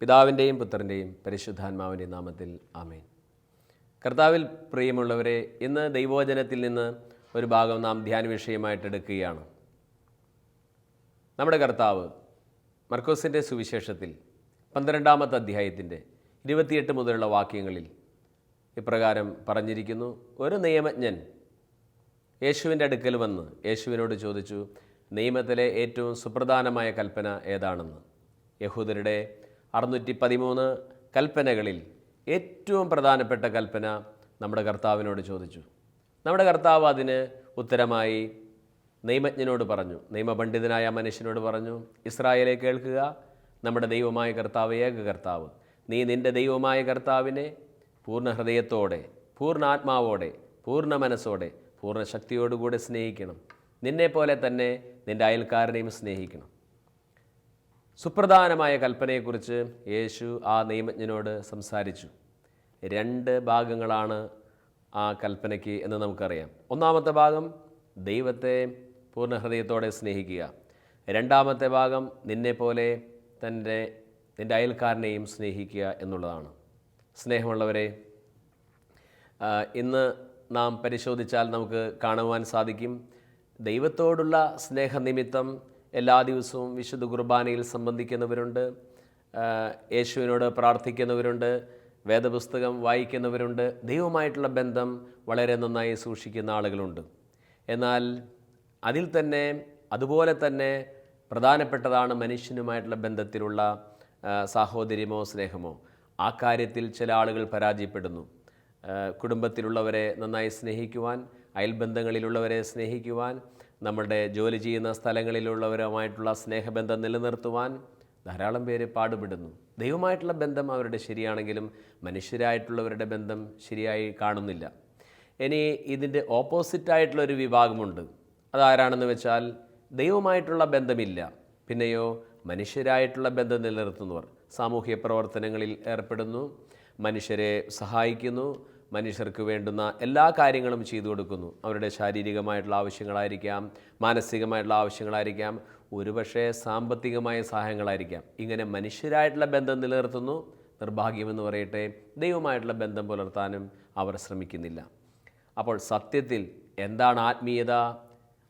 പിതാവിന്റെയും പുത്രന്റെയും പരിശുദ്ധാത്മാവിന്റെയും നാമത്തിൽ ആമേൻ. കർത്താവിൽ പ്രിയമുള്ളവരെ ഇന്ന് ദൈവവചനത്തിൽ നിന്ന് ഒരു ഭാഗം നാം ധ്യാന വിഷയമായിട്ട് എടുക്കുകയാണ്. നമ്മുടെ കർത്താവ് മർക്കോസിന്റെ സുവിശേഷത്തിൽ പന്ത്രണ്ടാമത്തെ അധ്യായത്തിന്റെ ഇരുപത്തിയെട്ട് മുതലുള്ള വാക്യങ്ങളിൽ ഇപ്രകാരം പറഞ്ഞിരിക്കുന്നു ഒരു നിയമജ്ഞൻ യേശുവിന്റെ അടുക്കൽ വന്ന് യേശുവിനോട് ചോദിച്ചു നിയമത്തിലെ ഏറ്റവും സുപ്രധാനമായ കൽപ്പന ഏതാണെന്ന്? യഹൂദരുടെ അറുന്നൂറ്റി പതിമൂന്ന് കൽപ്പനകളിൽ ഏറ്റവും പ്രധാനപ്പെട്ട കൽപ്പന നമ്മുടെ കർത്താവിനോട് ചോദിച്ചു. നമ്മുടെ കർത്താവ് അതിന് ഉത്തരമായി നിയമജ്ഞനോട് പറഞ്ഞു നിയമപണ്ഡിതനായ മനുഷ്യനോട് പറഞ്ഞു ഇസ്രായേലെ കേൾക്കുക നമ്മുടെ ദൈവമായ കർത്താവ് ഏക കർത്താവ്. നീ നിന്റെ ദൈവമായ കർത്താവിനെ പൂർണ ഹൃദയത്തോടെ പൂർണ ആത്മാവോടെ പൂർണ മനസ്സോടെ പൂർണ ശക്തിയോടുകൂടെ സ്നേഹിക്കണം. നിന്നെപ്പോലെ തന്നെ നിന്റെ അയൽക്കാരനെയും സ്നേഹിക്കണം. സുപ്രധാനമായ കൽപ്പനയെക്കുറിച്ച് യേശു ആ നിയമജ്ഞനോട് സംസാരിച്ചു. രണ്ട് ഭാഗങ്ങളാണ് ആ കൽപ്പനയ്ക്ക് എന്ന് നമുക്കറിയാം. ഒന്നാമത്തെ ഭാഗം ദൈവത്തെ പൂർണ ഹൃദയത്തോടെ സ്നേഹിക്കുക. രണ്ടാമത്തെ ഭാഗം നിന്നെപ്പോലെ തന്റെ നിന്റെ അയൽക്കാരനെയും സ്നേഹിക്കുക എന്നുള്ളതാണ്. സ്നേഹമുള്ളവരെ ഇന്ന് നാം പരിശോധിച്ചാൽ നമുക്ക് കാണുവാൻ സാധിക്കും. ദൈവത്തോടുള്ള സ്നേഹനിമിത്തം എല്ലാ ദിവസവും വിശുദ്ധ കുർബാനയിൽ സംബന്ധിക്കുന്നവരുണ്ട്. യേശുവിനോട് പ്രാർത്ഥിക്കുന്നവരുണ്ട്. വേദപുസ്തകം വായിക്കുന്നവരുണ്ട്. ദൈവമായിട്ടുള്ള ബന്ധം വളരെ നന്നായി സൂക്ഷിക്കുന്ന ആളുകളുണ്ട്. എന്നാൽ അതിൽ തന്നെ അതുപോലെ തന്നെ പ്രധാനപ്പെട്ടതാണ് മനുഷ്യനുമായിട്ടുള്ള ബന്ധത്തിലുള്ള സാഹോദര്യമോ സ്നേഹമോ. ആ കാര്യത്തിൽ ചില ആളുകൾ പരാജയപ്പെടുന്നു. കുടുംബത്തിലുള്ളവരെ നന്നായി സ്നേഹിക്കുവാൻ അയൽബന്ധങ്ങളിലുള്ളവരെ സ്നേഹിക്കുവാൻ നമ്മുടെ ജോലി ചെയ്യുന്ന സ്ഥലങ്ങളിലുള്ളവരുമായിട്ടുള്ള സ്നേഹബന്ധം നിലനിർത്തുവാൻ ധാരാളം പേര് പാടുപെടുന്നു. ദൈവമായിട്ടുള്ള ബന്ധം അവരുടെ ശരിയാണെങ്കിലും മനുഷ്യരായിട്ടുള്ളവരുടെ ബന്ധം ശരിയായി കാണുന്നില്ല. ഇനി ഇതിന്റെ ഓപ്പോസിറ്റായിട്ടുള്ള ഒരു വിഭാഗമുണ്ട്. അതാരാണെന്ന് വെച്ചാൽ ദൈവമായിട്ടുള്ള ബന്ധമില്ല. പിന്നെയോ മനുഷ്യരായിട്ടുള്ള ബന്ധം നിലനിർത്തുന്നവർ. സാമൂഹ്യ പ്രവർത്തനങ്ങളിൽ ഏർപ്പെടുന്നു. മനുഷ്യരെ സഹായിക്കുന്നു. മനുഷ്യർക്ക് വേണ്ടുന്ന എല്ലാ കാര്യങ്ങളും ചെയ്തു കൊടുക്കുന്നു. അവരുടെ ശാരീരികമായിട്ടുള്ള ആവശ്യങ്ങളായിരിക്കാം മാനസികമായിട്ടുള്ള ആവശ്യങ്ങളായിരിക്കാം ഒരുപക്ഷെ സാമ്പത്തികമായ സഹായങ്ങളായിരിക്കാം. ഇങ്ങനെ മനുഷ്യരായിട്ടുള്ള ബന്ധം നിലനിർത്തുന്നു. നിർഭാഗ്യമെന്ന് പറയട്ടെ ദൈവമായിട്ടുള്ള ബന്ധം പുലർത്താനും അവർ ശ്രമിക്കുന്നില്ല. അപ്പോൾ സത്യത്തിൽ എന്താണ് ആത്മീയത?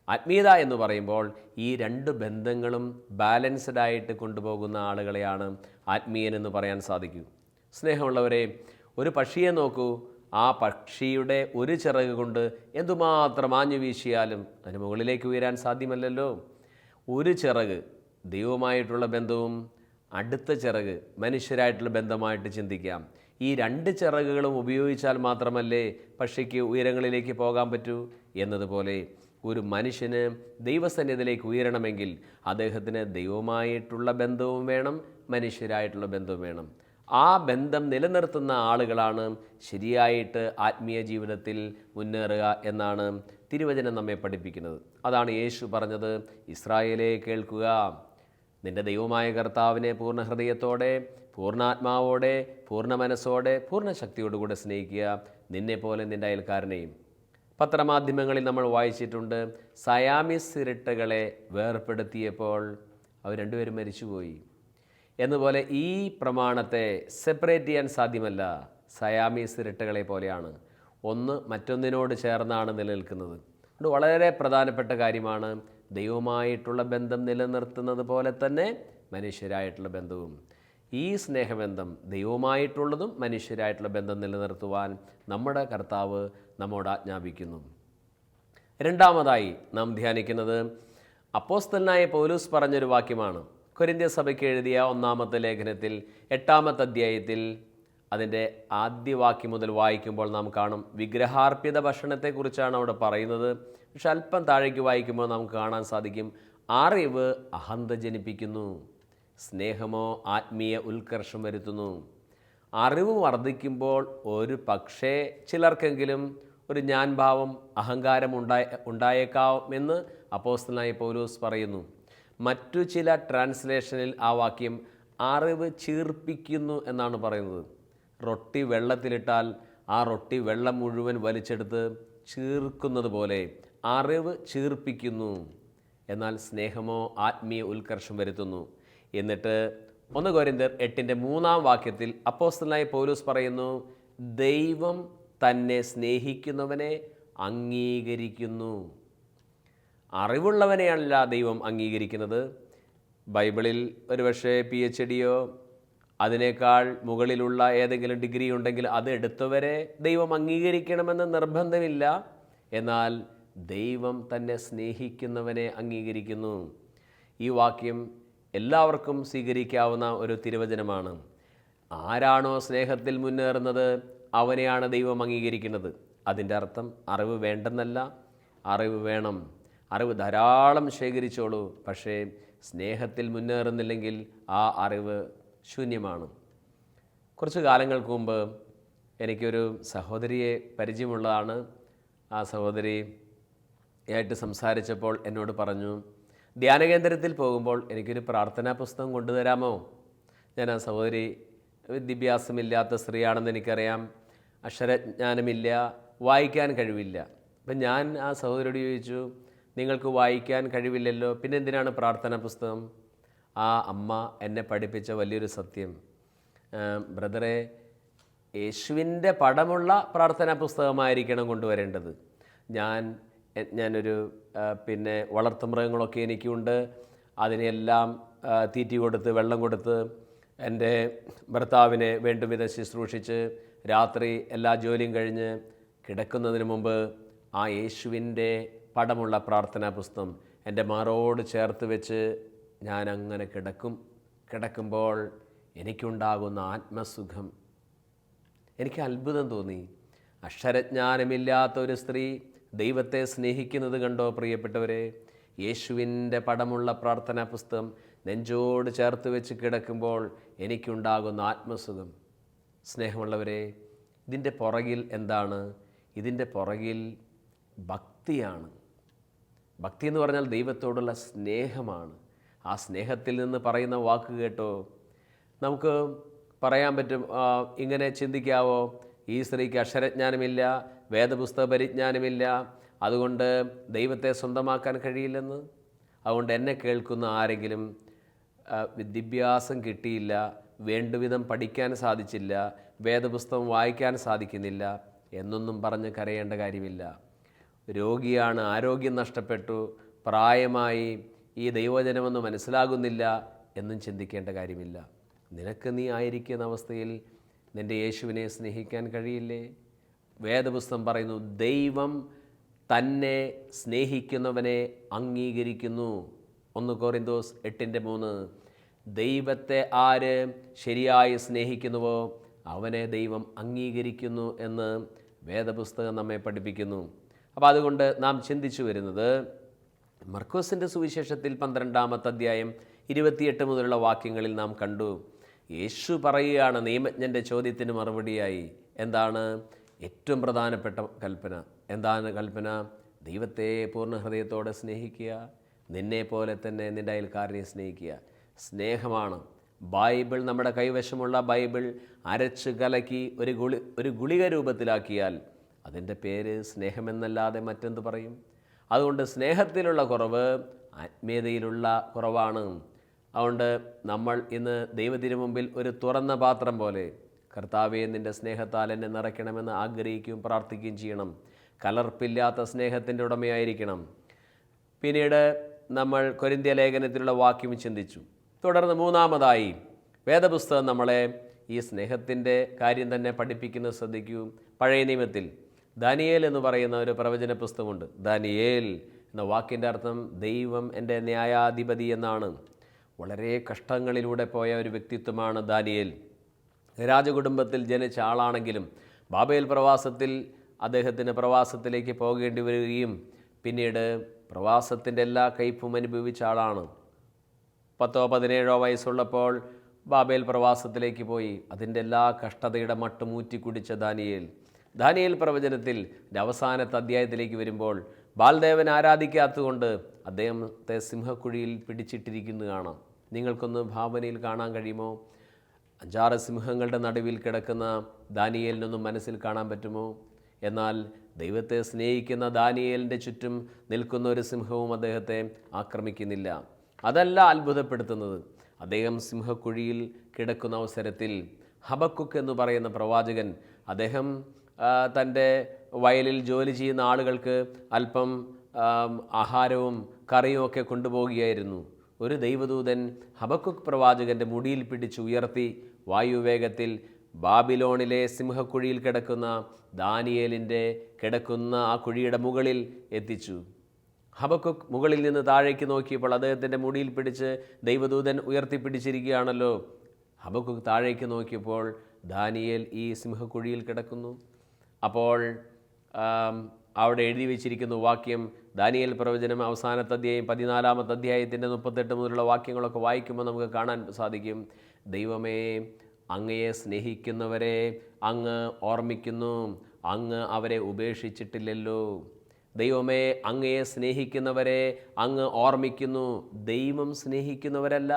ആത്മീയത എന്ന് പറയുമ്പോൾ ഈ രണ്ട് ബന്ധങ്ങളും ബാലൻസ്ഡ് ആയിട്ട് കൊണ്ടുപോകുന്ന ആളുകളെയാണ് ആത്മീയൻ എന്ന് പറയാൻ സാധിക്കൂ. സ്നേഹമുള്ളവരെ ഒരു പക്ഷിയെ നോക്കൂ. ആ പക്ഷിയുടെ ഒരു ചിറക് കൊണ്ട് എന്തുമാത്രം ആഞ്ഞു വീശിയാലും അതിന് മുകളിലേക്ക് ഉയരാൻ സാധ്യമല്ലല്ലോ. ഒരു ചിറക് ദൈവമായിട്ടുള്ള ബന്ധവും അടുത്ത ചിറക് മനുഷ്യരായിട്ടുള്ള ബന്ധമായിട്ട് ചിന്തിക്കാം. ഈ രണ്ട് ചിറകുകളും ഉപയോഗിച്ചാൽ മാത്രമല്ലേ പക്ഷിക്ക് ഉയരങ്ങളിലേക്ക് പോകാൻ പറ്റൂ? എന്നതുപോലെ ഒരു മനുഷ്യന് ദൈവസന്നിധിയിലേക്ക് ഉയരണമെങ്കിൽ അദ്ദേഹത്തിന് ദൈവമായിട്ടുള്ള ബന്ധവും വേണം മനുഷ്യരായിട്ടുള്ള ബന്ധവും വേണം. ആ ബന്ധം നിലനിർത്തുന്ന ആളുകളാണ് ശരിയായിട്ട് ആത്മീയ ജീവിതത്തിൽ മുന്നേറുക എന്നാണ് തിരുവചനം നമ്മെ പഠിപ്പിക്കുന്നത്. അതാണ് യേശു പറഞ്ഞത് ഇസ്രായേലെ കേൾക്കുക. നിന്റെ ദൈവമായ കർത്താവിനെ പൂർണ ഹൃദയത്തോടെ പൂർണാത്മാവോടെ പൂർണ മനസ്സോടെ പൂർണ ശക്തിയോടുകൂടെ സ്നേഹിക്കുക. നിന്നെപ്പോലെ നിന്റെ അയൽക്കാരനെയും. പത്രമാധ്യമങ്ങളിൽ നമ്മൾ വായിച്ചിട്ടുണ്ട് സയാമിസ് ഇരട്ടകളെ വേർപ്പെടുത്തിയപ്പോൾ അവർ രണ്ടുപേരും മരിച്ചുപോയി. എന്നുപോലെ ഈ പ്രമാണത്തെ സെപ്പറേറ്റ് ചെയ്യാൻ സാധ്യമല്ല. സയാമീസ് ഇരട്ടകളെ പോലെയാണ്. ഒന്ന് മറ്റൊന്നിനോട് ചേർന്നാണ് നിലനിൽക്കുന്നത്. അത് വളരെ പ്രധാനപ്പെട്ട കാര്യമാണ്. ദൈവമായിട്ടുള്ള ബന്ധം നിലനിർത്തുന്നത് പോലെ തന്നെ മനുഷ്യരായിട്ടുള്ള ബന്ധവും. ഈ സ്നേഹബന്ധം ദൈവമായിട്ടുള്ളതും മനുഷ്യരായിട്ടുള്ള ബന്ധം നിലനിർത്തുവാൻ നമ്മുടെ കർത്താവ് നമ്മോട് ആജ്ഞാപിക്കുന്നു. രണ്ടാമതായി നാം ധ്യാനിക്കുന്നത് അപ്പോസ്തലനായ പൗലൂസ് പറഞ്ഞൊരു വാക്യമാണ്. കൊരിന്ത്യ സഭയ്ക്ക് എഴുതിയ ഒന്നാമത്തെ ലേഖനത്തിൽ എട്ടാമത്തെ അധ്യായത്തിൽ അതിന്റെ ആദ്യ വാക്യം മുതൽ വായിക്കുമ്പോൾ നാം കാണും വിഗ്രഹാർപ്പിത ഭക്ഷണത്തെക്കുറിച്ചാണ് അവിടെ പറയുന്നത്. പക്ഷെ അല്പം താഴേക്ക് വായിക്കുമ്പോൾ നമുക്ക് കാണാൻ സാധിക്കും അറിവ് അഹന്ത ജനിപ്പിക്കുന്നു സ്നേഹമോ ആത്മീയ ഉത്കർഷം വരുത്തുന്നു. അറിവ് വർദ്ധിക്കുമ്പോൾ ഒരു പക്ഷേ ചിലർക്കെങ്കിലും ഒരു ഞാൻ ഭാവം അഹങ്കാരം ഉണ്ടായ ഉണ്ടായേക്കാമെന്ന് അപ്പോസ്തലനായ പൗലൂസ് പറയുന്നു. മറ്റു ചില ട്രാൻസ്ലേഷനിൽ ആ വാക്യം അറിവ് ചീർപ്പിക്കുന്നു എന്നാണ് പറയുന്നത്. റൊട്ടി വെള്ളത്തിലിട്ടാൽ ആ റൊട്ടി വെള്ളം മുഴുവൻ വലിച്ചെടുത്ത് ചീർക്കുന്നത് പോലെ അറിവ് ചീർപ്പിക്കുന്നു എന്നാൽ സ്നേഹമോ ആത്മീയ ഉത്കർഷം വരുത്തുന്നു. എന്നിട്ട് ഒന്ന് കോരിന്തർ എട്ടിന്റെ മൂന്നാം വാക്യത്തിൽ അപ്പോസ്തലനായ പോലൂസ് പറയുന്നു ദൈവം തന്നെ സ്നേഹിക്കുന്നവനെ അംഗീകരിക്കുന്നു. അറിവുള്ളവനെയല്ല ദൈവം അംഗീകരിക്കുന്നത്. ബൈബിളിൽ ഒരുപക്ഷെ പി എച്ച് ഡിയോ അതിനേക്കാൾ മുകളിലുള്ള ഏതെങ്കിലും ഡിഗ്രി ഉണ്ടെങ്കിൽ അത് എടുത്തവരെ ദൈവം അംഗീകരിക്കണമെന്ന് നിർബന്ധമില്ല. എന്നാൽ ദൈവം തന്നെ സ്നേഹിക്കുന്നവനെ അംഗീകരിക്കുന്നു. ഈ വാക്യം എല്ലാവർക്കും സ്വീകരിക്കാവുന്ന ഒരു തിരുവചനമാണ്. ആരാണോ സ്നേഹത്തിൽ മുന്നേറുന്നത് അവനെയാണ് ദൈവം അംഗീകരിക്കുന്നത്. അതിന്റെ അർത്ഥം അറിവ് വേണ്ടെന്നല്ല അറിവ് വേണം. അറിവ് ധാരാളം ശേഖരിച്ചോളൂ. പക്ഷേ സ്നേഹത്തിൽ മുന്നേറുന്നില്ലെങ്കിൽ ആ അറിവ് ശൂന്യമാണ്. കുറച്ച് കാലങ്ങൾക്ക് മുമ്പ് എനിക്കൊരു സഹോദരിയെ പരിചയമുള്ളതാണ്. ആ സഹോദരി ആയിട്ട് സംസാരിച്ചപ്പോൾ എന്നോട് പറഞ്ഞു ധ്യാനകേന്ദ്രത്തിൽ പോകുമ്പോൾ എനിക്കൊരു പ്രാർത്ഥനാ പുസ്തകം കൊണ്ടുതരാമോ? ഞാൻ ആ സഹോദരി വിദ്യാഭ്യാസമില്ലാത്ത സ്ത്രീയാണെന്ന് എനിക്കറിയാം. അക്ഷരജ്ഞാനമില്ല വായിക്കാൻ കഴിവില്ല. അപ്പം ഞാൻ ആ സഹോദരിയോട് ചോദിച്ചു നിങ്ങൾക്ക് വായിക്കാൻ കഴിവില്ലല്ലോ. പിന്നെ എന്തിനാണ് പ്രാർത്ഥന പുസ്തകം? ആ അമ്മ എന്നെ പഠിപ്പിച്ച വലിയൊരു സത്യം. ബ്രദറെ യേശുവിന്റെ പടമുള്ള പ്രാർത്ഥനാ പുസ്തകമായിരിക്കണം കൊണ്ടുവരേണ്ടത്. ഞാൻ ഞാനൊരു പിന്നെ വളർത്തുമൃഗങ്ങളൊക്കെ എനിക്കുണ്ട്. അതിനെല്ലാം തീറ്റി കൊടുത്ത് വെള്ളം കൊടുത്ത് എന്റെ ഭർത്താവിനെ വേണ്ടുവിധം ശുശ്രൂഷിച്ച് രാത്രി എല്ലാ ജോലിയും കഴിഞ്ഞ് കിടക്കുന്നതിന് മുമ്പ് ആ യേശുവിന്റെ പടമുള്ള പ്രാർത്ഥനാ പുസ്തകം എന്റെ മാറോട് ചേർത്ത് വെച്ച് ഞാൻ അങ്ങനെ കിടക്കും. കിടക്കുമ്പോൾ എനിക്കുണ്ടാകുന്ന ആത്മസുഖം. എനിക്ക് അത്ഭുതം തോന്നി. അക്ഷരജ്ഞാനമില്ലാത്ത ഒരു സ്ത്രീ ദൈവത്തെ സ്നേഹിക്കുന്നത് കണ്ടോ പ്രിയപ്പെട്ടവരെ? യേശുവിന്റെ പടമുള്ള പ്രാർത്ഥനാ പുസ്തകം നെഞ്ചോട് ചേർത്ത് വെച്ച് കിടക്കുമ്പോൾ എനിക്കുണ്ടാകുന്ന ആത്മസുഖം. സ്നേഹമുള്ളവരെ ഇതിന്റെ പുറകിൽ എന്താണ്? ഇതിന്റെ പുറകിൽ ഭക്തിയാണ്. ഭക്തി എന്ന് പറഞ്ഞാൽ ദൈവത്തോടുള്ള സ്നേഹമാണ്. ആ സ്നേഹത്തിൽ നിന്ന് പറയുന്ന വാക്ക് കേട്ടോ. നമുക്ക് പറയാൻ പറ്റും ഇങ്ങനെ ചിന്തിക്കാവോ? ഈ സ്ത്രീക്ക് അക്ഷരജ്ഞാനമില്ല വേദപുസ്തക പരിജ്ഞാനമില്ല. അതുകൊണ്ട് ദൈവത്തെ സ്വന്തമാക്കാൻ കഴിയില്ലെന്ന്? അതുകൊണ്ട് എന്നെ കേൾക്കുന്ന ആരെങ്കിലും വിദ്യാഭ്യാസം കിട്ടിയില്ല വേണ്ടുവിധം പഠിക്കാൻ സാധിച്ചില്ല വേദപുസ്തകം വായിക്കാൻ സാധിക്കുന്നില്ല എന്നൊന്നും പറഞ്ഞ് കരയേണ്ട കാര്യമില്ല. രോഗിയാണ് ആരോഗ്യം നഷ്ടപ്പെട്ടു പ്രായമായി ഈ ദൈവജനമെന്ന് മനസ്സിലാകുന്നില്ല എന്നും ചിന്തിക്കേണ്ട കാര്യമില്ല. നിനക്ക് നീ ആയിരിക്കുന്ന അവസ്ഥയിൽ നിന്റെ യേശുവിനെ സ്നേഹിക്കാൻ കഴിയില്ലേ? വേദപുസ്തകം പറയുന്നു ദൈവം തന്നെ സ്നേഹിക്കുന്നവനെ അംഗീകരിക്കുന്നു. ഒന്ന് കോറിന്തോസ് എട്ടിന്റെ മൂന്ന്. ദൈവത്തെ ആര് ശരിയായി സ്നേഹിക്കുന്നുവോ അവനെ ദൈവം അംഗീകരിക്കുന്നു എന്ന് വേദപുസ്തകം നമ്മെ പഠിപ്പിക്കുന്നു. അപ്പോൾ അതുകൊണ്ട് നാം ചിന്തിച്ചു വരുന്നത് മർക്കോസിന്റെ സുവിശേഷത്തിൽ പന്ത്രണ്ടാമത്തെ അധ്യായം ഇരുപത്തിയെട്ട് മുതലുള്ള വാക്യങ്ങളിൽ നാം കണ്ടു. യേശു പറയുകയാണ് നിയമജ്ഞന്റെ ചോദ്യത്തിന് മറുപടിയായി. എന്താണ്? ഏറ്റവും പ്രധാനപ്പെട്ട കൽപ്പന. എന്താണ് കൽപ്പന? ദൈവത്തെ പൂർണ ഹൃദയത്തോടെ സ്നേഹിക്കുക നിന്നെ പോലെ തന്നെ നിന്റെ അയൽക്കാരനെ സ്നേഹിക്കുക. സ്നേഹമാണ്. ബൈബിൾ നമ്മുടെ കൈവശമുള്ള ബൈബിൾ അരച്ച് കലക്കി ഒരു ഗുളി ഒരു ഗുളിക രൂപത്തിലാക്കിയാൽ അതിന്റെ പേര് സ്നേഹമെന്നല്ലാതെ മറ്റെന്ത് പറയും? അതുകൊണ്ട് സ്നേഹത്തിലുള്ള കുറവ് ആത്മീയതയിലുള്ള കുറവാണ്. അതുകൊണ്ട് നമ്മൾ ഇന്ന് ദൈവത്തിന് മുമ്പിൽ ഒരു തുറന്ന പാത്രം പോലെ കർത്താവെ നിന്റെ സ്നേഹത്താൽ എന്നെ നിറയ്ക്കണമെന്ന് ആഗ്രഹിക്കുകയും പ്രാർത്ഥിക്കുകയും ചെയ്യണം. കലർപ്പില്ലാത്ത സ്നേഹത്തിന്റെ ഉടമയായിരിക്കണം. പിന്നീട് നമ്മൾ കൊരിന്ത്യ ലേഖനത്തിലുള്ള വാക്യം ചിന്തിച്ചു. തുടർന്ന് മൂന്നാമതായി വേദപുസ്തകം നമ്മളെ ഈ സ്നേഹത്തിന്റെ കാര്യം തന്നെ പഠിപ്പിക്കുന്നത് ശ്രദ്ധിക്കൂ. പഴയ നിയമത്തിൽ ദാനിയേൽ എന്ന് പറയുന്ന ഒരു പ്രവചന പുസ്തകമുണ്ട് ദാനിയേൽ എന്ന വാക്കിന്റെ അർത്ഥം ദൈവം എന്റെ ന്യായാധിപതി എന്നാണ്. വളരെ കഷ്ടങ്ങളിലൂടെ പോയ ഒരു വ്യക്തിത്വമാണ് ദാനിയേൽ. രാജകുടുംബത്തിൽ ജനിച്ച ആളാണെങ്കിലും ബാബേൽ പ്രവാസത്തിൽ അദ്ദേഹത്തിന് പ്രവാസത്തിലേക്ക് പോകേണ്ടി വരികയും പിന്നീട് പ്രവാസത്തിന്റെ എല്ലാ കയ്പും അനുഭവിച്ച ആളാണ്. പത്തോ പതിനേഴോ വയസ്സുള്ളപ്പോൾ ബാബേൽ പ്രവാസത്തിലേക്ക് പോയി. അതിന്റെ എല്ലാ കഷ്ടതയുടെ മട്ടും ഊറ്റി കുടിച്ച ദാനിയേൽ. ദാനിയേൽ പ്രവചനത്തിൽ അവസാനത്തെ അധ്യായത്തിലേക്ക് വരുമ്പോൾ ബാൽദേവൻ ആരാധിക്കാത്തതുകൊണ്ട് അദ്ദേഹത്തെ സിംഹക്കുഴിയിൽ പിടിച്ചിട്ടിരിക്കുന്നത് കാണാം നിങ്ങൾക്കൊന്ന് ഭാവനയിൽ കാണാൻ കഴിയുമോ? അഞ്ചാറ് സിംഹങ്ങളുടെ നടുവിൽ കിടക്കുന്ന ദാനിയേലിനൊന്നും മനസ്സിൽ കാണാൻ പറ്റുമോ? എന്നാൽ ദൈവത്തെ സ്നേഹിക്കുന്ന ദാനിയേലിന്റെ ചുറ്റും നിൽക്കുന്ന ഒരു സിംഹവും അദ്ദേഹത്തെ ആക്രമിക്കുന്നില്ല. അതല്ല അത്ഭുതപ്പെടുത്തുന്നത്. അദ്ദേഹം സിംഹക്കുഴിയിൽ കിടക്കുന്ന അവസരത്തിൽ ഹബക്കുക്ക് എന്ന് പറയുന്ന പ്രവാചകൻ അദ്ദേഹം തന്റെ വയലിൽ ജോലി ചെയ്യുന്ന ആളുകൾക്ക് അല്പം ആഹാരവും കറിയും ഒക്കെ കൊണ്ടുപോവുകയായിരുന്നു. ഒരു ദൈവദൂതൻ ഹബക്കുക് പ്രവാചകന്റെ മുടിയിൽ പിടിച്ച് ഉയർത്തി വായുവേഗത്തിൽ ബാബിലോണിലെ സിംഹക്കുഴിയിൽ കിടക്കുന്ന ദാനിയേലിന്റെ കിടക്കുന്ന ആ കുഴിയുടെ മുകളിൽ എത്തിച്ചു. ഹബക്കുക് മുകളിൽ നിന്ന് താഴേക്ക് നോക്കിയപ്പോൾ അദ്ദേഹത്തിന്റെ മുടിയിൽ പിടിച്ച് ദൈവദൂതൻ ഉയർത്തിപ്പിടിച്ചിരിക്കുകയാണല്ലോ ഹബക്കുക് താഴേക്ക് നോക്കിയപ്പോൾ ദാനിയേൽ ഈ സിംഹക്കുഴിയിൽ കിടക്കുന്നു. അപ്പോൾ അവിടെ എഴുതി വെച്ചിരിക്കുന്ന വാക്യം ദാനിയൽ പ്രവചനം അവസാനത്തെ അധ്യായം പതിനാലാമത്തെ അധ്യായത്തിന്റെ മുപ്പത്തെട്ട് മുതലുള്ള വാക്യങ്ങളൊക്കെ വായിക്കുമ്പോൾ നമുക്ക് കാണാൻ സാധിക്കും. ദൈവമേ അങ്ങയെ സ്നേഹിക്കുന്നവരെ അങ്ങ് ഓർമ്മിക്കുന്നു അങ്ങ് അവരെ ഉപേക്ഷിച്ചിട്ടില്ലല്ലോ. ദൈവമേ അങ്ങയെ സ്നേഹിക്കുന്നവരെ അങ്ങ് ഓർമ്മിക്കുന്നു. ദൈവം സ്നേഹിക്കുന്നവരല്ല.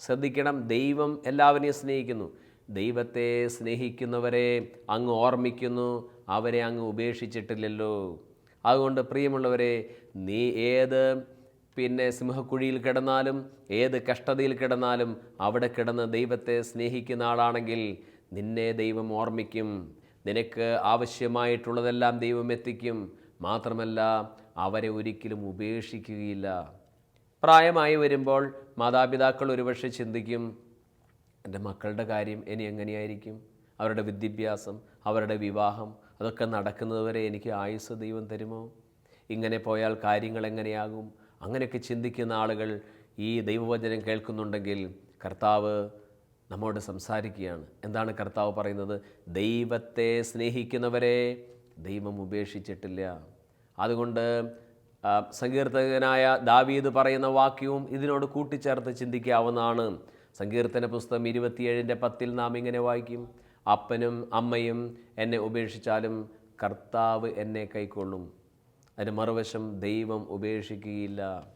ശ്രദ്ധിക്കണം ദൈവം എല്ലാവരെയും സ്നേഹിക്കുന്നു. ദൈവത്തെ സ്നേഹിക്കുന്നവരെ അങ്ങ് ഓർമ്മിക്കുന്നു. അവരെ അങ്ങ് ഉപേക്ഷിച്ചിട്ടില്ലല്ലോ. അതുകൊണ്ട് പ്രിയമുള്ളവരെ നീ ഏത് പിന്നെ സിംഹക്കുഴിയിൽ കിടന്നാലും ഏത് കഷ്ടതയിൽ കിടന്നാലും അവിടെ കിടന്ന് ദൈവത്തെ സ്നേഹിക്കുന്ന ആളാണെങ്കിൽ നിന്നെ ദൈവം ഓർമ്മിക്കും. നിനക്ക് ആവശ്യമായിട്ടുള്ളതെല്ലാം ദൈവം എത്തിക്കും. മാത്രമല്ല അവരെ ഒരിക്കലും ഉപേക്ഷിക്കുകയില്ല. പ്രായമായി വരുമ്പോൾ മാതാപിതാക്കൾ ഒരുപക്ഷെ ചിന്തിക്കും എന്റെ മക്കളുടെ കാര്യം ഇനി എങ്ങനെയായിരിക്കും? അവരുടെ വിദ്യാഭ്യാസം അവരുടെ വിവാഹം അതൊക്കെ നടക്കുന്നതുവരെ എനിക്ക് ആയുസ് ദൈവം തരുമോ? ഇങ്ങനെ പോയാൽ കാര്യങ്ങൾ എങ്ങനെയാകും? അങ്ങനെയൊക്കെ ചിന്തിക്കുന്ന ആളുകൾ ഈ ദൈവവചനം കേൾക്കുന്നുണ്ടെങ്കിൽ കർത്താവ് നമ്മോട് സംസാരിക്കുകയാണ്. എന്താണ് കർത്താവ് പറയുന്നത്? ദൈവത്തെ സ്നേഹിക്കുന്നവരെ ദൈവം ഉപേക്ഷിച്ചിട്ടില്ല. അതുകൊണ്ട് സങ്കീർത്തകനായ ദാവീദ് പറയുന്ന വാക്യവും ഇതിനോട് കൂട്ടിച്ചേർത്ത് ചിന്തിക്കാവുന്നതാണ്. സങ്കീർത്തന പുസ്തകം ഇരുപത്തിയേഴിന്റെ പത്തിൽ നാം ഇങ്ങനെ വായിക്കും. അപ്പനും അമ്മയും എന്നെ ഉപേക്ഷിച്ചാലും കർത്താവ് എന്നെ കൈക്കൊള്ളും. അതിന് മറുവശം ദൈവം ഉപേക്ഷിക്കുകയില്ല.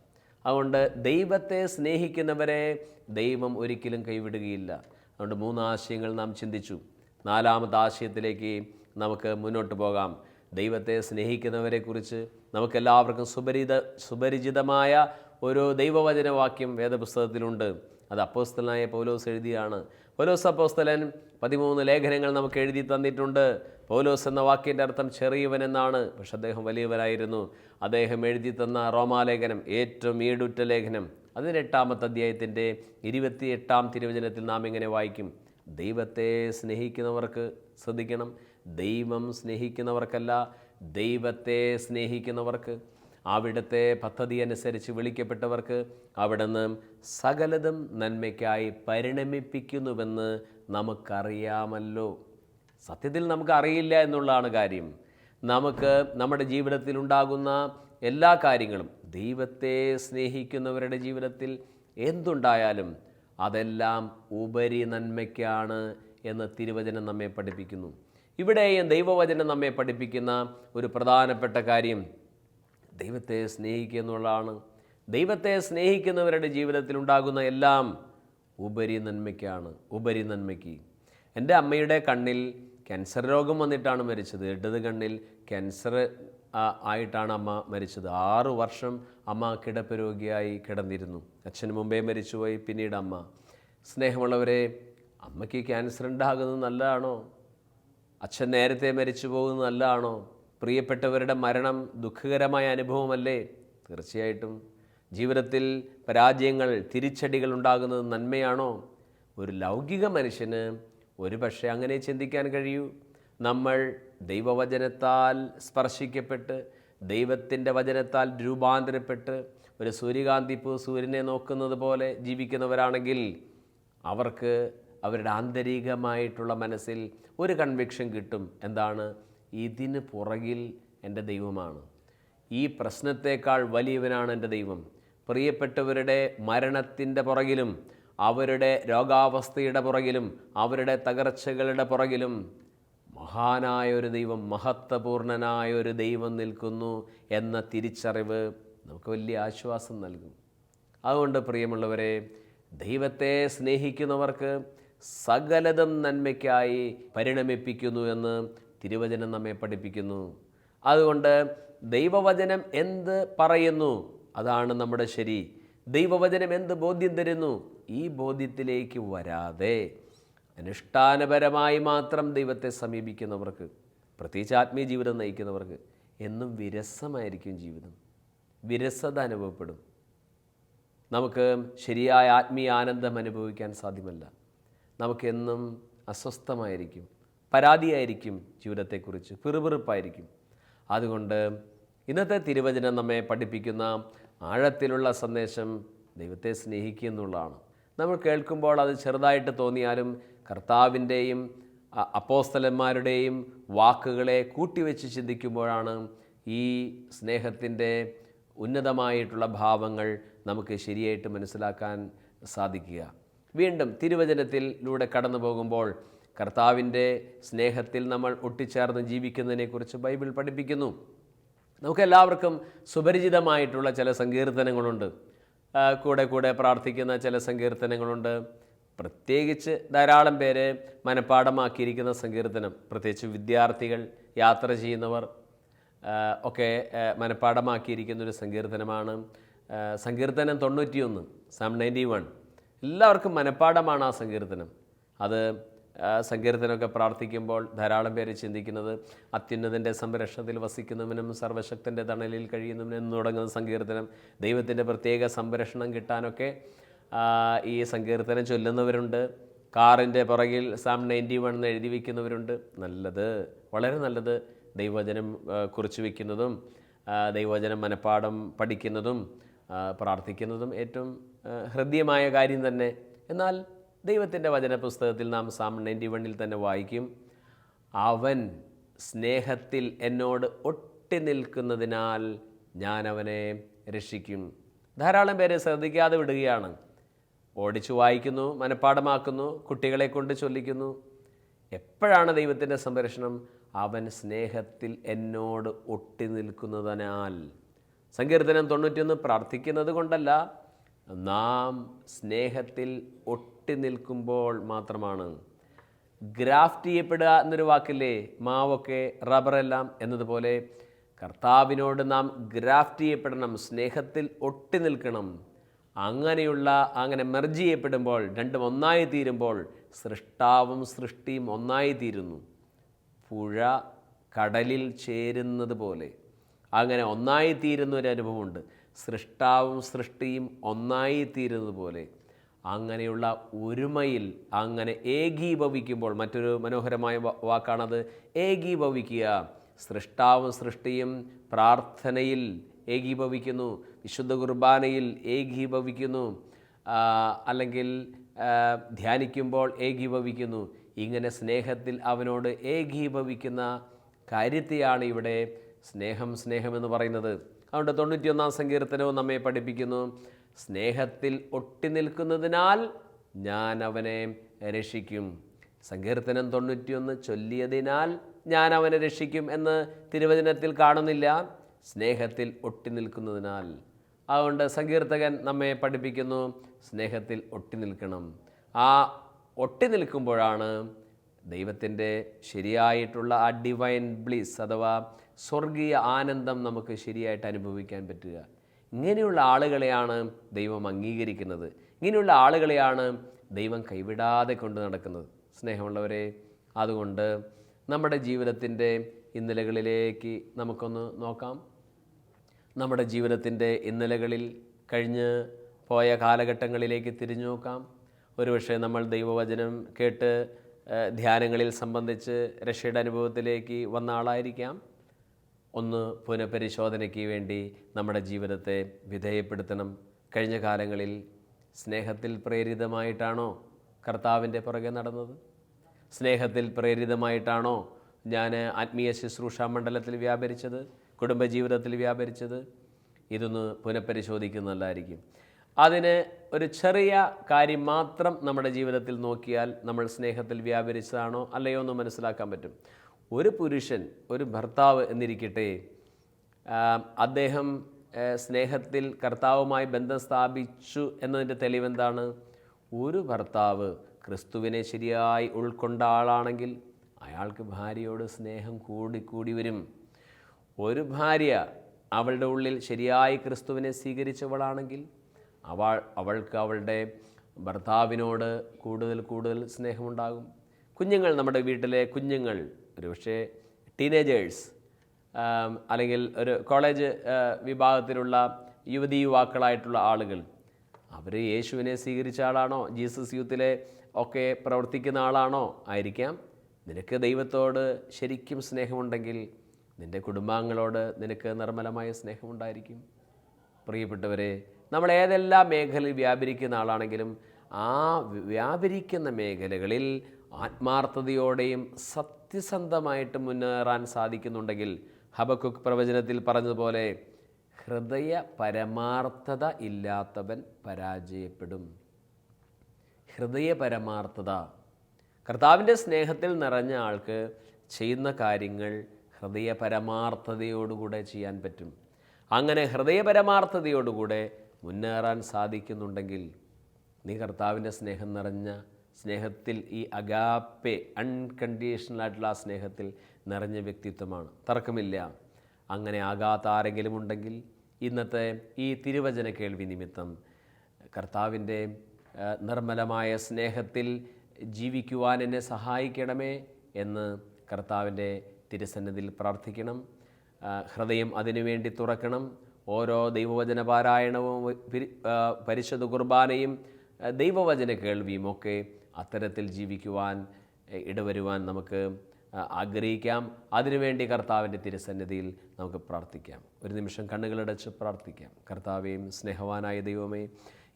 അതുകൊണ്ട് ദൈവത്തെ സ്നേഹിക്കുന്നവരെ ദൈവം ഒരിക്കലും കൈവിടുകയില്ല. അതുകൊണ്ട് മൂന്ന് ആശയങ്ങൾ നാം ചിന്തിച്ചു. നാലാമത്തെ ആശയത്തിലേക്ക് നമുക്ക് മുന്നോട്ട് പോകാം. ദൈവത്തെ സ്നേഹിക്കുന്നവരെക്കുറിച്ച് നമുക്കെല്ലാവർക്കും സുപരിത സുപരിചിതമായ ഒരു ദൈവവചനവാക്യം വേദപുസ്തകത്തിലുണ്ട്. അത് അപ്പോസ്തലനായ പൗലോസ് എഴുതിയാണ്. പൗലോസ് അപ്പോസ്തലൻ പതിമൂന്ന് ലേഖനങ്ങൾ നമുക്ക് എഴുതി തന്നിട്ടുണ്ട്. പൗലോസ് എന്ന വാക്കിന്റെ അർത്ഥം ചെറിയവൻ എന്നാണ്. പക്ഷെ അദ്ദേഹം വലിയവരായിരുന്നു. അദ്ദേഹം എഴുതി തന്ന റോമാലേഖനം ഏറ്റവും ഈടുറ്റ ലേഖനം. അതിനെട്ടാമത്തെ അധ്യായത്തിന്റെ ഇരുപത്തിയെട്ടാം തിരുവചനത്തിൽ നാം ഇങ്ങനെ വായിക്കും. ദൈവത്തെ സ്നേഹിക്കുന്നവർക്ക് ശ്രദ്ധിക്കണം. ദൈവം സ്നേഹിക്കുന്നവർക്കല്ല ദൈവത്തെ സ്നേഹിക്കുന്നവർക്ക് അവിടുത്തെ പദ്ധതി അനുസരിച്ച് വിളിക്കപ്പെട്ടവർക്ക് അവിടുന്ന് സകലതും നന്മയ്ക്കായി പരിണമിപ്പിക്കുന്നുവെന്ന് നമുക്കറിയാമല്ലോ. സത്യത്തിൽ നമുക്കറിയില്ല എന്നുള്ളതാണ് കാര്യം. നമുക്ക് നമ്മുടെ ജീവിതത്തിൽ ഉണ്ടാകുന്ന എല്ലാ കാര്യങ്ങളും ദൈവത്തെ സ്നേഹിക്കുന്നവരുടെ ജീവിതത്തിൽ എന്തുണ്ടായാലും അതെല്ലാം ഉപരി നന്മയ്ക്കാണ് എന്ന് തിരുവചനം നമ്മെ പഠിപ്പിക്കുന്നു. ഇവിടെയും ദൈവവചനം നമ്മെ പഠിപ്പിക്കുന്ന ഒരു പ്രധാനപ്പെട്ട കാര്യം ദൈവത്തെ സ്നേഹിക്കുക എന്നുള്ളതാണ് ദൈവത്തെ സ്നേഹിക്കുന്നവരുടെ ജീവിതത്തിൽ ഉണ്ടാകുന്ന എല്ലാം ഉപരി നന്മയ്ക്കാണ് ഉപരി നന്മയ്ക്ക്. എന്റെ അമ്മയുടെ കണ്ണിൽ ക്യാൻസർ രോഗം വന്നിട്ടാണ് മരിച്ചത്. ഇടത് കണ്ണിൽ ക്യാൻസർ ആയിട്ടാണ് അമ്മ മരിച്ചത്. ആറു വർഷം അമ്മ കിടപ്പ് രോഗിയായി കിടന്നിരുന്നു. അച്ഛന് മുമ്പേ മരിച്ചുപോയി പിന്നീട് അമ്മ. സ്നേഹമുള്ളവരെ അമ്മയ്ക്ക് ക്യാൻസർ ഉണ്ടാകുന്നത് നല്ലതാണോ? അച്ഛൻ നേരത്തെ മരിച്ചു പോകുന്നത് നല്ലതാണോ? പ്രിയപ്പെട്ടവരുടെ മരണം ദുഃഖകരമായ അനുഭവമല്ലേ? തീർച്ചയായിട്ടും. ജീവിതത്തിൽ പരാജയങ്ങൾ തിരിച്ചടികൾ ഉണ്ടാകുന്നത് നന്മയാണോ? ഒരു ലൗകിക മനുഷ്യന് ഒരു പക്ഷേ അങ്ങനെ ചിന്തിക്കാൻ കഴിയൂ. നമ്മൾ ദൈവവചനത്താൽ സ്പർശിക്കപ്പെട്ട് ദൈവത്തിന്റെ വചനത്താൽ രൂപാന്തരപ്പെട്ട് ഒരു സൂര്യകാന്തിപ്പൂ സൂര്യനെ നോക്കുന്നത് പോലെ ജീവിക്കുന്നവരാണെങ്കിൽ അവർക്ക് അവരുടെ ആന്തരികമായിട്ടുള്ള മനസ്സിൽ ഒരു കൺവിക്ഷൻ കിട്ടും. എന്താണ്? ഇതിന് പുറകിൽ എന്റെ ദൈവമാണ്. ഈ പ്രശ്നത്തേക്കാൾ വലിയവനാണ് എന്റെ ദൈവം. പ്രിയപ്പെട്ടവരുടെ മരണത്തിന്റെ പുറകിലും അവരുടെ രോഗാവസ്ഥയുടെ പുറകിലും അവരുടെ തകർച്ചകളുടെ പുറകിലും മഹാനായ ഒരു ദൈവം മഹത്വപൂർണനായ ഒരു ദൈവം നിൽക്കുന്നു എന്ന തിരിച്ചറിവ് നമുക്ക് വലിയ ആശ്വാസം നൽകും. അതുകൊണ്ട് പ്രിയമുള്ളവരെ ദൈവത്തെ സ്നേഹിക്കുന്നവർക്ക് സകലതും നന്മയ്ക്കായി പരിണമിപ്പിക്കുന്നു എന്ന് തിരുവചനം നമ്മെ പഠിപ്പിക്കുന്നു. അതുകൊണ്ട് ദൈവവചനം എന്ത് പറയുന്നു? അതാണ് നമ്മുടെ ശരി. ദൈവവചനം എന്ത് ബോധ്യം തരുന്നു? ഈ ബോധ്യത്തിലേക്ക് വരാതെ അനുഷ്ഠാനപരമായി മാത്രം ദൈവത്തെ സമീപിക്കുന്നവർക്ക് പ്രത്യേകിച്ച് ആത്മീയ ജീവിതം നയിക്കുന്നവർക്ക് എന്നും വിരസമായിരിക്കും ജീവിതം. വിരസത അനുഭവപ്പെടും. നമുക്ക് ശരിയായ ആത്മീയ ആനന്ദം അനുഭവിക്കാൻ സാധ്യമല്ല. നമുക്കെന്നും അസ്വസ്ഥമായിരിക്കും. പരാതിയായിരിക്കും ജീവിതത്തെക്കുറിച്ച് പിറുപിറുപ്പായിരിക്കും. അതുകൊണ്ട് ഇന്നത്തെ തിരുവചനം നമ്മെ പഠിപ്പിക്കുന്ന ആഴത്തിലുള്ള സന്ദേശം ദൈവത്തെ സ്നേഹിക്കുക എന്നുള്ളതാണ്. നമ്മൾ കേൾക്കുമ്പോൾ അത് ചെറുതായിട്ട് തോന്നിയാലും കർത്താവിന്റെയും അപ്പോസ്തലന്മാരുടെയും വാക്കുകളെ കൂട്ടിവെച്ച് ചിന്തിക്കുമ്പോഴാണ് ഈ സ്നേഹത്തിന്റെ ഉന്നതമായിട്ടുള്ള ഭാവങ്ങൾ നമുക്ക് ശരിയായിട്ട് മനസ്സിലാക്കാൻ സാധിക്കുക. വീണ്ടും തിരുവചനത്തിലൂടെ കടന്നു പോകുമ്പോൾ കർത്താവിന്റെ സ്നേഹത്തിൽ നമ്മൾ ഒട്ടിച്ചേർന്ന് ജീവിക്കുന്നതിനെക്കുറിച്ച് ബൈബിൾ പഠിപ്പിക്കുന്നു. നമുക്കെല്ലാവർക്കും സുപരിചിതമായിട്ടുള്ള ചില സങ്കീർത്തനങ്ങളുണ്ട്. കൂടെ കൂടെ പ്രാർത്ഥിക്കുന്ന ചില സങ്കീർത്തനങ്ങളുണ്ട്. പ്രത്യേകിച്ച് ധാരാളം പേരെ മനഃപ്പാടമാക്കിയിരിക്കുന്ന സങ്കീർത്തനം. പ്രത്യേകിച്ച് വിദ്യാർത്ഥികൾ യാത്ര ചെയ്യുന്നവർ ഒക്കെ ഒരു സങ്കീർത്തനമാണ്. സങ്കീർത്തനം തൊണ്ണൂറ്റിയൊന്ന് സാം നയന്റി വൺ എല്ലാവർക്കും മനഃപ്പാടമാണ് ആ സങ്കീർത്തനം. അത് സങ്കീർത്തനമൊക്കെ പ്രാർത്ഥിക്കുമ്പോൾ ധാരാളം പേര് ചിന്തിക്കുന്നത് അത്യുന്നതിന്റെ സംരക്ഷണത്തിൽ വസിക്കുന്നവനും സർവശക്തന്റെ തണലിൽ കഴിയുന്നവനും തുടങ്ങുന്ന സങ്കീർത്തനം. ദൈവത്തിന്റെ പ്രത്യേക സംരക്ഷണം കിട്ടാനൊക്കെ ഈ സങ്കീർത്തനം ചൊല്ലുന്നവരുണ്ട്. കാറിന്റെ പുറകിൽ സാം നയന്റി വൺ എന്ന് എഴുതി വയ്ക്കുന്നവരുണ്ട് നല്ലത് വളരെ നല്ലത് ദൈവവചനം ആ, കുറിച്ച് വയ്ക്കുന്നതും ദൈവചനം മനഃപ്പാഠം പഠിക്കുന്നതും പ്രാർത്ഥിക്കുന്നതും ഏറ്റവും ഹൃദ്യമായ കാര്യം തന്നെ. എന്നാൽ ദൈവത്തിന്റെ വചന പുസ്തകത്തിൽ നാം സാം നയന്റി വണ്ണിൽ തന്നെ വായിക്കും. അവൻ സ്നേഹത്തിൽ എന്നോട് ഒട്ടി നിൽക്കുന്നതിനാൽ ഞാൻ അവനെ രക്ഷിക്കും. ധാരാളം പേരെ ശ്രദ്ധിക്കാതെ വിടുകയാണ്. ഓടിച്ചു വായിക്കുന്നു മനഃപ്പാടമാക്കുന്നു കുട്ടികളെ കൊണ്ട് ചൊല്ലിക്കുന്നു. എപ്പോഴാണ് ദൈവത്തിന്റെ സംരക്ഷണം? അവൻ സ്നേഹത്തിൽ എന്നോട് ഒട്ടി നിൽക്കുന്നതിനാൽ. സങ്കീർത്തനം തൊണ്ണൂറ്റിയൊന്ന് പ്രാർത്ഥിക്കുന്നത് കൊണ്ടല്ല നാം സ്നേഹത്തിൽ ഒട്ടി നിൽക്കുമ്പോൾ മാത്രമാണ്. ഗ്രാഫ്റ്റ് ചെയ്യപ്പെടുക എന്നൊരു വാക്കില്ലേ? മാവൊക്കെ റബ്ബറെല്ലാം എന്നതുപോലെ. കർത്താവിനോട് നാം ഗ്രാഫ്റ്റ് ചെയ്യപ്പെടണം സ്നേഹത്തിൽ ഒട്ടി നിൽക്കണം. അങ്ങനെയുള്ള അങ്ങനെ മെർജ് ചെയ്യപ്പെടുമ്പോൾ രണ്ടും ഒന്നായി തീരുമ്പോൾ സൃഷ്ടാവും സൃഷ്ടിയും ഒന്നായി തീരുന്നു. പുഴ കടലിൽ ചേരുന്നത് പോലെ അങ്ങനെ ഒന്നായി തീരുന്ന ഒരു അനുഭവമുണ്ട് സൃഷ്ടാവും സൃഷ്ടിയും ഒന്നായി തീരുന്നത് പോലെ അങ്ങനെയുള്ള ഒരുമയിൽ അങ്ങനെ ഏകീഭവിക്കുമ്പോൾ മറ്റൊരു മനോഹരമായ വാക്കാണത് ഏകീഭവിക്കുക. സൃഷ്ടാവും സൃഷ്ടിയും പ്രാർത്ഥനയിൽ ഏകീഭവിക്കുന്നു വിശുദ്ധ കുർബാനയിൽ ഏകീഭവിക്കുന്നു അല്ലെങ്കിൽ ധ്യാനിക്കുമ്പോൾ ഏകീഭവിക്കുന്നു. ഇങ്ങനെ സ്നേഹത്തിൽ അവനോട് ഏകീഭവിക്കുന്ന കാര്യത്തെയാണ് ഇവിടെ സ്നേഹം സ്നേഹമെന്ന് പറയുന്നത്. അതുകൊണ്ട് തൊണ്ണൂറ്റിയൊന്നാം സങ്കീർത്തനവും നമ്മെ പഠിപ്പിക്കുന്നു. സ്നേഹത്തിൽ ഒട്ടി നിൽക്കുന്നതിനാൽ ഞാൻ അവനെ രക്ഷിക്കും. സങ്കീർത്തനം തൊണ്ണൂറ്റിയൊന്ന് ചൊല്ലിയതിനാൽ ഞാൻ അവനെ രക്ഷിക്കും എന്ന് തിരുവചനത്തിൽ കാണുന്നില്ല. സ്നേഹത്തിൽ ഒട്ടി നിൽക്കുന്നതിനാൽ. അതുകൊണ്ട് സങ്കീർത്തകൻ നമ്മെ പഠിപ്പിക്കുന്നു സ്നേഹത്തിൽ ഒട്ടി നിൽക്കണം. ആ ഒട്ടി നിൽക്കുമ്പോഴാണ് ദൈവത്തിന്റെ ശരിയായിട്ടുള്ള ആ ഡിവൈൻ ബ്ലീസ് അഥവാ സ്വർഗീയ ആനന്ദം നമുക്ക് ശരിയായിട്ട് അനുഭവിക്കാൻ പറ്റുക. ഇങ്ങനെയുള്ള ആളുകളെയാണ് ദൈവം അംഗീകരിക്കുന്നത്. ഇങ്ങനെയുള്ള ആളുകളെയാണ് ദൈവം കൈവിടാതെ കൊണ്ട് നടക്കുന്നത്. സ്നേഹമുള്ളവരെ അതുകൊണ്ട് നമ്മുടെ ജീവിതത്തിന്റെ ഇന്നലകളിലേക്ക് നമുക്കൊന്ന് നോക്കാം. നമ്മുടെ ജീവിതത്തിന്റെ ഇന്നലകളിൽ കഴിഞ്ഞ് പോയ കാലഘട്ടങ്ങളിലേക്ക് തിരിഞ്ഞു നോക്കാം. ഒരുപക്ഷെ നമ്മൾ ദൈവവചനം കേട്ട് ധ്യാനങ്ങളിൽ സംബന്ധിച്ച് രക്ഷയുടെ അനുഭവത്തിലേക്ക് വന്ന ആളായിരിക്കാം. ഒന്ന് പുനഃപരിശോധനയ്ക്ക് വേണ്ടി നമ്മുടെ ജീവിതത്തെ വിധേയപ്പെടുത്തണം. കഴിഞ്ഞ കാലങ്ങളിൽ സ്നേഹത്തിൽ പ്രേരിതമായിട്ടാണോ കർത്താവിന്റെ പുറകെ നടന്നത്? സ്നേഹത്തിൽ പ്രേരിതമായിട്ടാണോ ഞാൻ ആത്മീയ ശുശ്രൂഷ മണ്ഡലത്തിൽ വ്യാപരിച്ചത്? കുടുംബജീവിതത്തിൽ വ്യാപരിച്ചത്? ഇതൊന്ന് പുനഃപരിശോധിക്കുന്നതല്ലായിരിക്കും. അതിന് ഒരു ചെറിയ കാര്യം മാത്രം നമ്മുടെ ജീവിതത്തിൽ നോക്കിയാൽ നമ്മൾ സ്നേഹത്തിൽ വ്യാപരിച്ചതാണോ അല്ലയോ എന്ന് മനസ്സിലാക്കാൻ പറ്റും. ഒരു പുരുഷൻ ഒരു ഭർത്താവ് എന്നിരിക്കട്ടെ അദ്ദേഹം സ്നേഹത്തിൽ കർത്താവുമായി ബന്ധം സ്ഥാപിച്ചു എന്നതിന്റെ തെളിവെന്താണ്? ഒരു ഭർത്താവ് ക്രിസ്തുവിനെ ശരിയായി ഉൾക്കൊണ്ട ആളാണെങ്കിൽ അയാൾക്ക് ഭാര്യയോട് സ്നേഹം കൂടി കൂടി വരും. ഒരു ഭാര്യ അവളുടെ ഉള്ളിൽ ശരിയായി ക്രിസ്തുവിനെ സ്വീകരിച്ചവളാണെങ്കിൽ അവൾ അവൾക്ക് അവളുടെ ഭർത്താവിനോട് കൂടുതൽ കൂടുതൽ സ്നേഹമുണ്ടാകും. കുഞ്ഞുങ്ങൾ നമ്മുടെ വീട്ടിലെ കുഞ്ഞുങ്ങൾ ഒരുപക്ഷെ ടീനേജേഴ്സ് അല്ലെങ്കിൽ ഒരു കോളേജ് വിഭാഗത്തിലുള്ള യുവതി യുവാക്കളായിട്ടുള്ള ആളുകൾ. അവർ യേശുവിനെ സ്വീകരിച്ച ആളാണോ? ജീസസ് യൂത്തിലെ ഒക്കെ പ്രവർത്തിക്കുന്ന ആളാണോ? ആയിരിക്കാം. നിനക്ക് ദൈവത്തോട് ശരിക്കും സ്നേഹമുണ്ടെങ്കിൽ നിന്റെ കുടുംബാംഗങ്ങളോട് നിനക്ക് നിർമ്മലമായ സ്നേഹമുണ്ടായിരിക്കും. പ്രിയപ്പെട്ടവരെ നമ്മൾ ഏതെല്ലാം മേഖലയിൽ വ്യാപരിക്കുന്ന ആളാണെങ്കിലും ആ വ്യാപരിക്കുന്ന മേഖലകളിൽ ആത്മാർത്ഥതയോടെയും സത്യസന്ധമായിട്ട് മുന്നേറാൻ സാധിക്കുന്നുണ്ടെങ്കിൽ ഹബക്കുക്ക് പ്രവചനത്തിൽ പറഞ്ഞതുപോലെ ഹൃദയ പരമാർത്ഥത ഇല്ലാത്തവൻ പരാജയപ്പെടും. ഹൃദയ പരമാർത്ഥത കർത്താവിന്റെ സ്നേഹത്തിൽ നിറഞ്ഞ ആൾക്ക് ചെയ്യുന്ന കാര്യങ്ങൾ ഹൃദയ പരമാർത്ഥതയോടുകൂടെ ചെയ്യാൻ പറ്റും. അങ്ങനെ ഹൃദയ പരമാർത്ഥതയോടുകൂടെ മുന്നേറാൻ സാധിക്കുന്നുണ്ടെങ്കിൽ നീ കർത്താവിന്റെ സ്നേഹം നിറഞ്ഞ സ്നേഹത്തിൽ ഈ അഗാപ്പെ അൺകണ്ടീഷണൽ ആയിട്ടുള്ള ആ സ്നേഹത്തിൽ നിറഞ്ഞ വ്യക്തിത്വമാണ്. തർക്കമില്ല. അങ്ങനെ ആകാത്ത ആരെങ്കിലും ഉണ്ടെങ്കിൽ ഇന്നത്തെ ഈ തിരുവചന കേൾവി നിമിത്തം കർത്താവിന്റെ നിർമ്മലമായ സ്നേഹത്തിൽ ജീവിക്കുവാൻ എന്നെ സഹായിക്കണമേ എന്ന് കർത്താവിന്റെ തിരുസന്നിധിയിൽ പ്രാർത്ഥിക്കണം. ഹൃദയം അതിനുവേണ്ടി തുറക്കണം. ഓരോ ദൈവവചന പാരായണവും പിരി- പരിശുദ്ധ കുർബാനയും ദൈവവചന കേൾവിയും ഒക്കെ അത്തരത്തിൽ ജീവിക്കുവാൻ ഇടവരുവാൻ നമുക്ക് ആഗ്രഹിക്കാം. അതിനുവേണ്ടി കർത്താവിന്റെ തിരുസന്നിധിയിൽ നമുക്ക് പ്രാർത്ഥിക്കാം. ഒരു നിമിഷം കണ്ണുകളടച്ച് പ്രാർത്ഥിക്കാം. കർത്താവേയും സ്നേഹവാനായ ദൈവമേ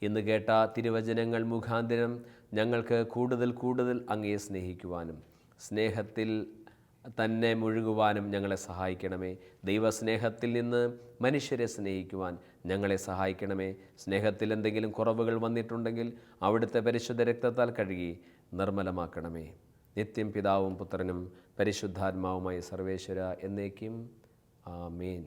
ഇന്ന് കേട്ട തിരുവചനങ്ങൾ മുഖാന്തരം ഞങ്ങൾക്ക് കൂടുതൽ കൂടുതൽ അങ്ങയെ സ്നേഹിക്കുവാനും സ്നേഹത്തിൽ തന്നെ മുഴുകുവാനും ഞങ്ങളെ സഹായിക്കണമേ. ദൈവസ്നേഹത്തിൽ നിന്ന് മനുഷ്യരെ സ്നേഹിക്കുവാൻ ഞങ്ങളെ സഹായിക്കണമേ. സ്നേഹത്തിൽ എന്തെങ്കിലും കുറവുകൾ വന്നിട്ടുണ്ടെങ്കിൽ അവിടുത്തെ പരിശുദ്ധ രക്തത്താൽ കഴുകി നിർമ്മലമാക്കണമേ. നിത്യം പിതാവും പുത്രനും പരിശുദ്ധാത്മാവുമായി സർവേശ്വര എന്നേക്കും. ആമേൻ.